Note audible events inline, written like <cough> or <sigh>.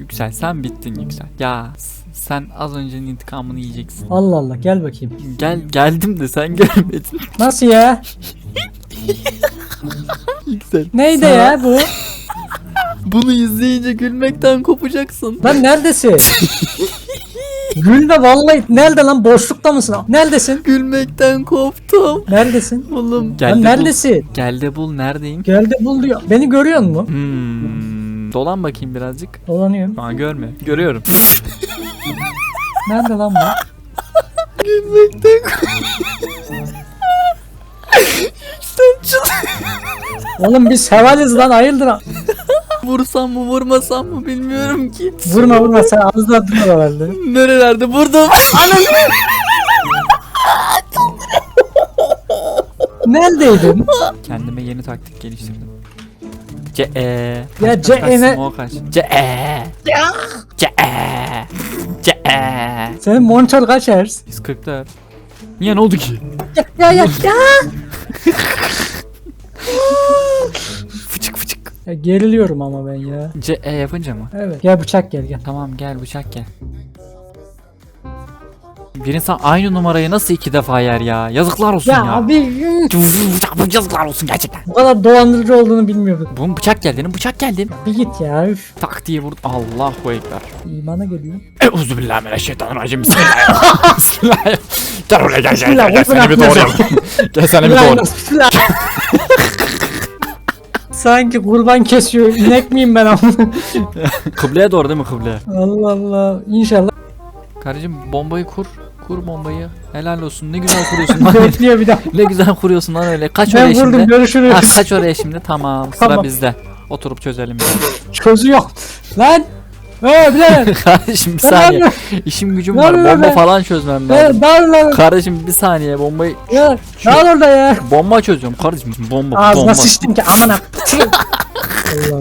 Yüksel sen bittin Yüksel. Ya sen az öncenin intikamını yiyeceksin. Allah Allah gel bakayım. Gel geldim de sen <laughs> görmedin. Nasıl ya? Yüksel. Neydi Sana- ya bu? Bunu izleyince gülmekten kopacaksın. Lan neredesin? Gülme vallahi. Nerede lan? Boşlukta mısın? Neredesin? Gülmekten koptum. Neredesin? Oğlum gel Lan de neredesin? bul. Gel de bul neredeyim? Gel de bul diyor. Beni görüyor musun? Hmm. Dolan bakayım birazcık. Dolanıyorum. An görme. Görüyorum. <laughs> Nerede lan bu? Gülmekten Sen çıl. Oğlum biz hevaliz lan hayırdır? ha? Vursam mı vurmasam mı bilmiyorum ki. Vurma vurma sen ağzına durma herhalde. Nerelerde burada? Neredeydin? Kendime yeni taktik geliştirdim. C E. Ya C E ne? Kaç. C E. C E. C E. Senin monitör kaç hertz? 144. Niye ne oldu ki? Ya ya ya. Fıçık fıçık. ya geriliyorum ama ben ya. C E yapınca mı? Evet. Gel bıçak gel gel. Tamam gel bıçak gel. Bir insan aynı numarayı nasıl iki defa yer ya? Yazıklar olsun Ya, ya. abi yazıklar olsun gerçekten. bu kadar dolandırıcı olduğunu bilmiyordum. Bunun bıçak geldi. Benim bıçak geldi. Bir git ya. Üf. Tak diye vurdu. Allahu ekber. İmana geliyor. Euzubillahimineşşeytanirracim. Bismillah. Bismillah. Gel buraya gel gel gel. Gel seni bir doğrayalım. Gel seni bir doğrayalım. Bismillah. Sanki kurban kesiyor. İnek miyim ben ama? Kıbleye doğru değil mi kıbleye? Allah Allah. İnşallah Karıcığım bombayı kur. Kur bombayı. Helal olsun. Ne güzel kuruyorsun lan. <laughs> bekliyor bir daha. ne güzel kuruyorsun lan öyle. Kaç Ben oraya vurdum şimdi? görüşürüz. Ha, kaç oraya şimdi? Tamam. Sıra Tamam. bizde. Oturup çözelim. Çözüyor. Lan. Ee bilen. <laughs> Kardeşim bir Ben saniye. İşim gücüm Ne var. Bomba be? falan çözmem lazım. dağıl lan. Kardeşim bir saniye bombayı Ya dağıl orada ya. bomba çözüyorum kardeşim bomba Ağzına bomba. sıçtım ki amına. <laughs> Allah